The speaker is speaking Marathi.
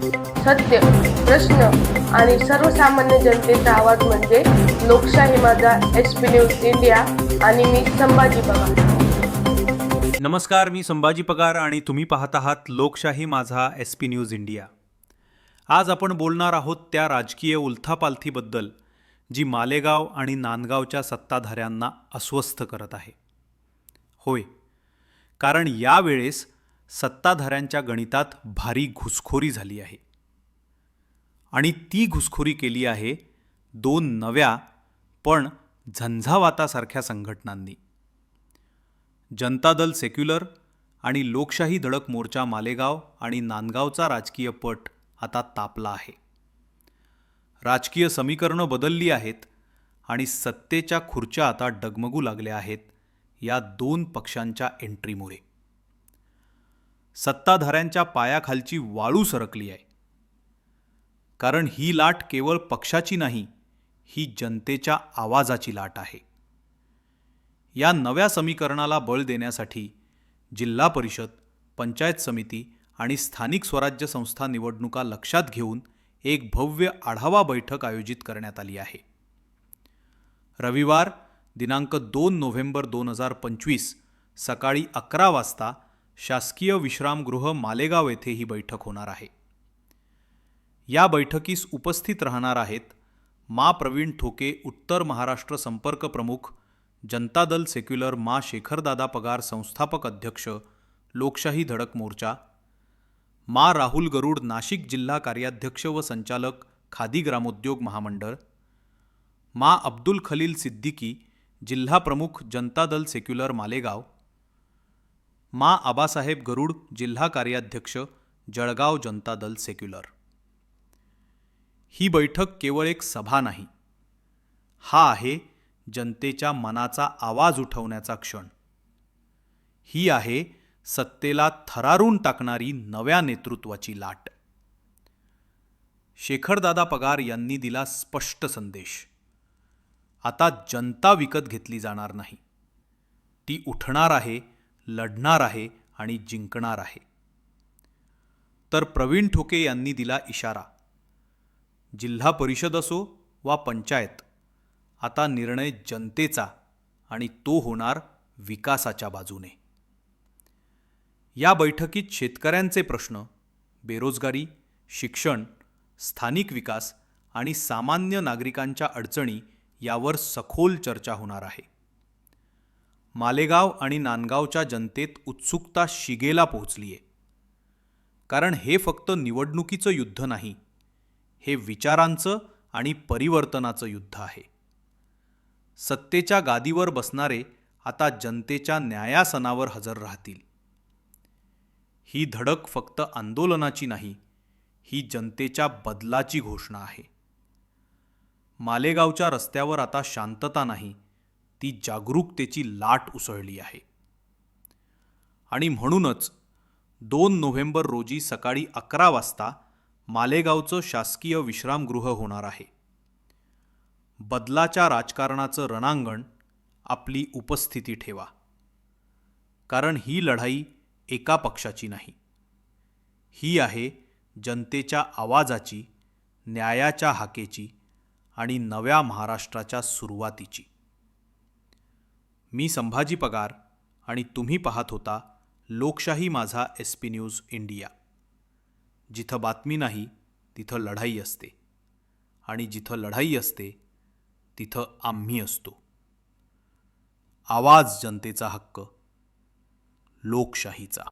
सत्य प्रश्न आणि सर्वसामान्य जनतेचा आवाज म्हणजे लोकशाही माझा एस पी न्यूज इंडिया आणि मी संभाजी पवार. नमस्कार मी संभाजी पगार आणि तुम्ही पाहत आहात लोकशाही माझा एस पी न्यूज इंडिया आज आपण बोलणार आहोत त्या राजकीय उलथापालथीबद्दल जी मालेगाव आणि नांदगावच्या सत्ताधाऱ्यांना अस्वस्थ करत आहे. होय कारण यावेळेस सत्ताधाऱ्यांच्या गणितात भारी घुसखोरी झाली आहे. आणि ती घुसखोरी केली आहे दोन नव्या पण झंझावातासारख्या संघटनांनी. जनता दल सेक्युलर आणि लोकशाही धडक मोर्चा मालेगाव आणि नांदगावचा राजकीय पट आता तापला आहे. राजकीय समीकरणं बदलली आहेत आणि सत्तेच्या खुर्च्या आता डगमगू लागल्या आहेत या दोन पक्षांच्या एंट्रीमुळे. सत्ताधाऱ्यांच्या पायाखालची वाळू सरकली आहे. कारण ही लाट केवळ पक्षाची नाही ही जनतेच्या आवाजाची लाट आहे. या नव्या समीकरणाला बळ देण्यासाठी जिल्हा परिषद पंचायत समिती आणि स्थानिक स्वराज्य संस्था निवडणुका लक्षात घेऊन एक भव्य आढावा बैठक आयोजित करण्यात आली आहे. रविवार दिनांक दोन नोव्हेंबर दोन हजार पंचवीस सकाळी अकरा वाजता शासकीय विश्रामगृह मालेगाव येथे ही बैठक होणार आहे. या बैठकीस उपस्थित राहणार आहेत मा प्रवीण ठोके उत्तर महाराष्ट्र संपर्क प्रमुख जनता दल सेक्युलर मा शेखरदादा पगार संस्थापक अध्यक्ष लोकशाही धडक मोर्चा मा राहुल गरुड नाशिक जिल्हा कार्याध्यक्ष व संचालक खादी ग्रामोद्योग महामंडळ मा अब्दुल खलील सिद्दीकी जिल्हा प्रमुख जनता दल सेक्युलर मालेगाव मा आबासाहेब गरुड जिल्हा कार्याध्यक्ष जळगाव जनता दल सेक्युलर. ही बैठक केवळ एक सभा नाही. हा आहे जनतेच्या मनाचा आवाज उठवण्याचा क्षण. ही आहे सत्तेला थरारून टाकणारी नव्या नेतृत्वाची लाट. शेखरदादा पगार यांनी दिला स्पष्ट संदेश. आता जनता विकत घेतली जाणार नाही. ती उठणार आहे लढणार आहे आणि जिंकणार आहे. तर प्रवीण ठोके यांनी दिला इशारा. जिल्हा परिषद असो वा पंचायत आता निर्णय जनतेचा आणि तो होणार विकासाच्या बाजूने. या बैठकीत शेतकऱ्यांचे प्रश्न बेरोजगारी शिक्षण स्थानिक विकास आणि सामान्य नागरिकांच्या अडचणी यावर सखोल चर्चा होणार आहे. मालेगाव आणि नांदगावच्या जनतेत उत्सुकता शिगेला पोहोचली आहे कारण हे फक्त निवडणुकीचं युद्ध नाही हे विचारांचं आणि परिवर्तनाचं युद्ध आहे. सत्तेच्या गादीवर बसणारे आता जनतेच्या न्यायासनावर हजर राहतील. ही धडक फक्त आंदोलनाची नाही ही जनतेच्या बदलाची घोषणा आहे. मालेगावच्या रस्त्यावर आता शांतता नाही ती जागरूकतेची लाट उसळली आहे. आणि म्हणूनच दोन नोव्हेंबर रोजी सकाळी अकरा वाजता मालेगावचं शासकीय विश्रामगृह होणार आहे. बदलाच्या राजकारणाचं रणांगण आपली उपस्थिती ठेवा. कारण ही लढाई एका पक्षाची नाही. ही आहे जनतेच्या आवाजाची न्यायाच्या हाकेची आणि नव्या महाराष्ट्राच्या सुरुवातीची. मी संभाजी पगार आणि तुम्ही पाहत होता लोकशाही माझा एस पी न्यूज इंडिया. जिथं बातमी नाही तिथं लढाई असते. आणि जिथं लढाई असते तिथं आम्ही असतो. आवाज जनतेचा हक्क लोकशाहीचा.